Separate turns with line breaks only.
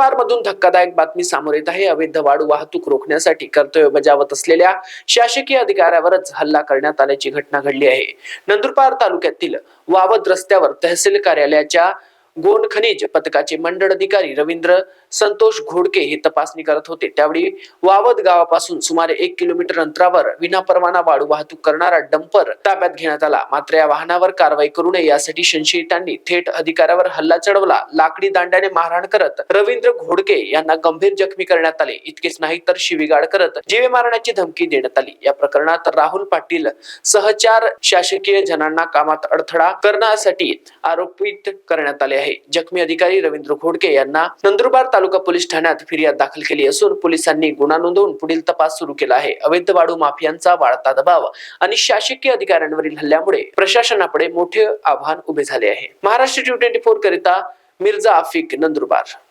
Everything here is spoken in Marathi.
नंदुरबार मधून धक्कादायक बातमी समोर येत आहे. अवैध वाळू वाहतूक रोखण्यासाठी कर्तव्य बजावत असलेल्या शासकीय अधिकाऱ्यावरच हल्ला करण्यात आल्याची घटना घडली आहे. नंदुरबार तालुक्यातील वावद रस्त्यावर तहसील कार्यालयाच्या गोंड खनिज पथकाचे मंडळ अधिकारी रवींद्र संतोष घोडके हे तपासणी करत होते. त्यावेळी वावद गावापासून सुमारे एक किलोमीटर अंतरावर विनापरवाना वाळू वाहतूक करणारा डंपर ताब्यात घेण्यात आला. मात्र या वाहनावर कारवाई करू नये यासाठी संशयितांनी थेट अधिकाऱ्यावर हल्ला चढवला. लाकडी दांड्याने मारहाण करत रवींद्र घोडके यांना गंभीर जखमी करण्यात आले. इतकेच नाही तर शिवीगाळ करत जीवे मारण्याची धमकी देण्यात आली. या प्रकरणात राहुल पाटील सहचार शासकीय जणांना कामात अडथळा करण्यासाठी आरोपित करण्यात आले आहे. जखमी अधिकारी रवींद्र घोडके यांना नंदुरबार तालुका पोलीस ठाण्यात फिर्याद दाखल केली असून पोलिसांनी गुन्हा नोंदवून पुढील तपास सुरू केला आहे. अवैध वाळू माफियांचा वाढता दबाव आणि शासकीय अधिकाऱ्यांवरील हल्ल्यामुळे प्रशासनापुढे मोठे आव्हान उभे झाले आहे. महाराष्ट्र ट्वेंटी फोर करिता मिर्झा आफिक नंदुरबार.